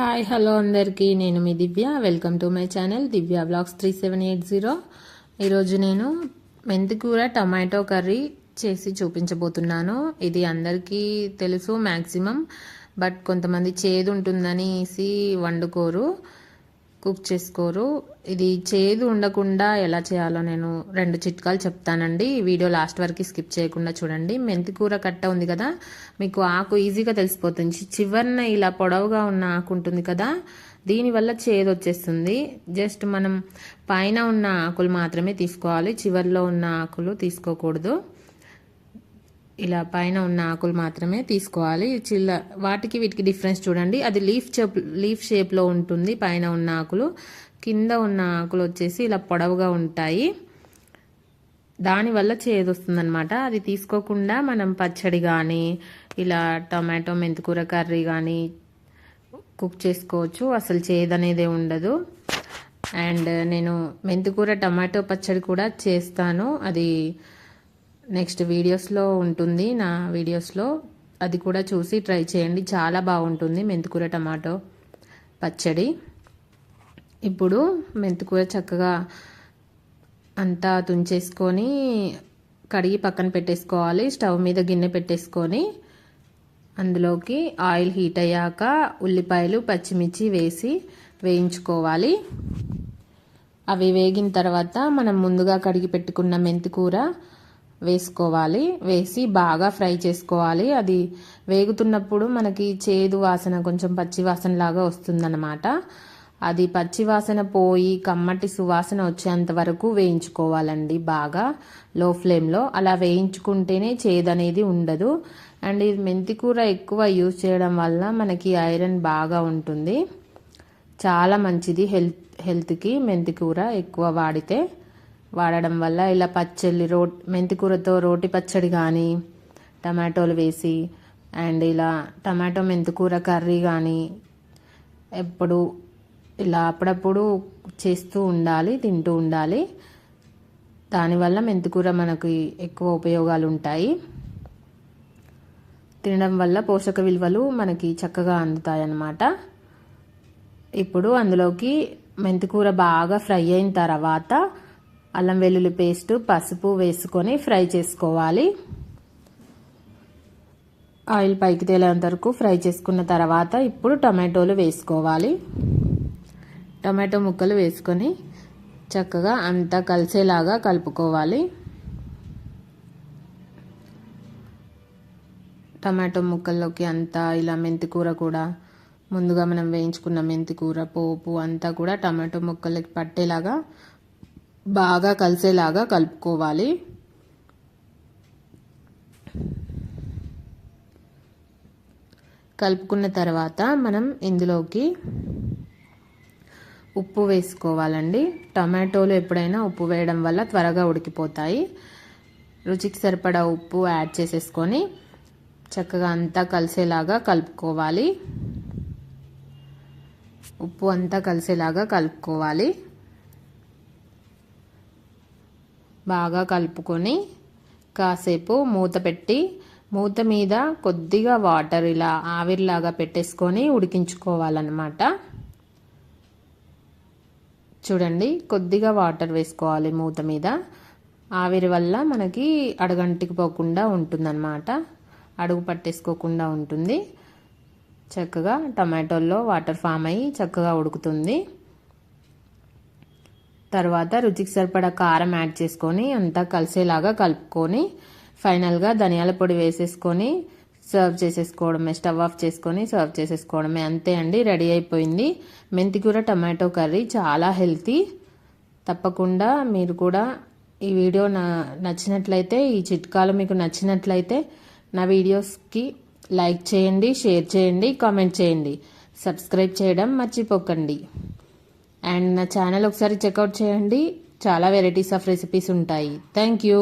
Hi hello అందరికీ. నేను మీ Divya. Welcome to my channel Divya blogs three seven eight zero ఈరోజు నేను మెంతికూర టమాటో కర్రీ చేసి చూపించబోతున్నాను. ఇది అందరికీ తెలుసు మ్యాక్సిమం బట్ కొంతమంది చేదు ఉంటుందనేసి వండుకోరు. కుక్ చేసుకోరు. ఇది చేదు ఉండకుండా ఎలా చేయాలో నేను రెండు చిట్కాలు చెప్తానండి. ఈ వీడియో లాస్ట్ వరకు స్కిప్ చేయకుండా చూడండి. మెంతి కూర కట్ట ఉంది కదా మీకు ఆకు ఈజీగా తెలిసిపోతుంది. చివరిన ఇలా పొడవుగా ఉన్న ఆకు ఉంటుంది కదా దీనివల్ల చేదు వచ్చేస్తుంది. జస్ట్ మనం పైన ఉన్న ఆకులు మాత్రమే తీసుకోవాలి. చివరిలో ఉన్న ఆకులు తీసుకోకూడదు. ఇలా పైన ఉన్న ఆకులు మాత్రమే తీసుకోవాలి. చిల్ల వాటికి వీటికి డిఫరెన్స్ చూడండి. అది లీఫ్ షేప్ లీఫ్ షేప్లో ఉంటుంది పైన ఉన్న ఆకులు. కింద ఉన్న ఆకులు వచ్చేసి ఇలా పొడవుగా ఉంటాయి. దానివల్ల చేదు వస్తుందన్నమాట. అది తీసుకోకుండా మనం పచ్చడి కానీ ఇలా టమాటో మెంతికూర కర్రీ కానీ కుక్ చేసుకోవచ్చు. అసలు చేదు అనేది ఉండదు. అండ్ నేను మెంతికూర టమాటో పచ్చడి కూడా చేస్తాను. అది నెక్స్ట్ వీడియోస్లో ఉంటుంది నా వీడియోస్లో. అది కూడా చూసి ట్రై చేయండి. చాలా బాగుంటుంది. మెంతికూర టమాటో పచ్చడి. ఇప్పుడు మెంతికూర చక్కగా అంతా తుంచేసుకొని కడిగి పక్కన పెట్టేసుకోవాలి. స్టవ్ మీద గిన్నె పెట్టేసుకొని అందులోకి ఆయిల్ హీట్ అయ్యాక ఉల్లిపాయలు పచ్చిమిర్చి వేసి వేయించుకోవాలి. అవి వేగిన తర్వాత మనం ముందుగా కడిగి పెట్టుకున్న మెంతికూర వేసుకోవాలి. వేసి బాగా ఫ్రై చేసుకోవాలి. అది వేగుతున్నప్పుడు మనకి చేదు వాసన కొంచెం పచ్చి వాసన లాగా వస్తుందన్నమాట. అది పచ్చి వాసన పోయి కమ్మటి సువాసన వచ్చేంత వరకు వేయించుకోవాలండి బాగా లో ఫ్లేమ్లో. అలా వేయించుకుంటేనే చేదు అనేది ఉండదు. అండ్ ఇది మెంతి కూర ఎక్కువ యూజ్ చేయడం వల్ల మనకి ఐరన్ బాగా ఉంటుంది. చాలా మంచిది హెల్త్ హెల్త్కి మెంతి కూర ఎక్కువ వాడితే. వాడడం వల్ల ఇలా పచ్చళ్ళు రో మెంతికూరతో రోటి పచ్చడి కానీ టమాటోలు వేసి అండ్ ఇలా టమాటో మెంతికూర కర్రీ కానీ ఎప్పుడు ఇలా అప్పుడప్పుడు చేస్తూ ఉండాలి తింటూ ఉండాలి. దానివల్ల మెంతికూర మనకి ఎక్కువ ఉపయోగాలు ఉంటాయి తినడం వల్ల పోషక విలువలు మనకి చక్కగా అందుతాయి అన్నమాట ఇప్పుడు అందులోకి మెంతికూర బాగా ఫ్రై అయిన తర్వాత అల్లం వెల్లుల్లి పేస్ట్ పసుపు వేసుకొని ఫ్రై చేసుకోవాలి. ఆయిల్ పైకి తేలేంత వరకు ఫ్రై చేసుకున్న తర్వాత ఇప్పుడు టమాటోలు వేసుకోవాలి. టమాటో ముక్కలు వేసుకొని చక్కగా అంతా కలిసేలాగా కలుపుకోవాలి. టమాటో ముక్కల్లోకి అంతా ఇలా మెంతి కూర కూడా ముందుగా మనం వేయించుకున్న మెంతి కూర పోపు అంతా కూడా టమాటో ముక్కలకి పట్టేలాగా బాగా కలిసేలాగా కలుపుకోవాలి. కలుపుకున్న తర్వాత మనం ఇందులోకి ఉప్పు వేసుకోవాలండి. టమాటోలు ఎప్పుడైనా ఉప్పు వేయడం వల్ల త్వరగా ఉడికిపోతాయి. రుచికి సరిపడా ఉప్పు యాడ్ చేసేసుకొని చక్కగా అంతా కలిసేలాగా కలుపుకోవాలి. ఉప్పు అంతా కలిసేలాగా కలుపుకోవాలి. బాగా కలుపుకొని కాసేపు మూత పెట్టి మూత మీద కొద్దిగా వాటర్ ఇలా ఆవిరిలాగా పెట్టేసుకొని ఉడికించుకోవాలన్నమాట. చూడండి కొద్దిగా వాటర్ వేసుకోవాలి మూత మీద. ఆవిరి వల్ల మనకి అడగంటికి పోకుండా ఉంటుందన్నమాట. అడుగు పట్టేసుకోకుండా ఉంటుంది. చక్కగా టమాటోల్లో వాటర్ ఫామ్ అయ్యి చక్కగా ఉడుకుతుంది. తర్వాత రుచికి సరిపడా కారం యాడ్ చేసుకొని అంతా కలిసేలాగా కలుపుకొని ఫైనల్గా ధనియాల పొడి వేసేసుకొని సర్వ్ చేసేసుకోవడమే స్టవ్ ఆఫ్ చేసుకొని సర్వ్ చేసేసుకోవడమే. అంతే అండి రెడీ అయిపోయింది. మెంతికూర టమాటో కర్రీ చాలా హెల్తీ. తప్పకుండా మీరు కూడా ఈ వీడియో నా నచ్చినట్లయితే ఈ చిట్కాలు మీకు నచ్చినట్లయితే నా వీడియోస్కి లైక్ చేయండి షేర్ చేయండి కామెంట్ చేయండి. సబ్స్క్రైబ్ చేయడం మర్చిపోకండి. అండ్ నా ఛానల్ ఒకసారి చెక్అవుట్ చేయండి. చాలా వెరైటీస్ ఆఫ్ రెసిపీస్ ఉంటాయి. Thank you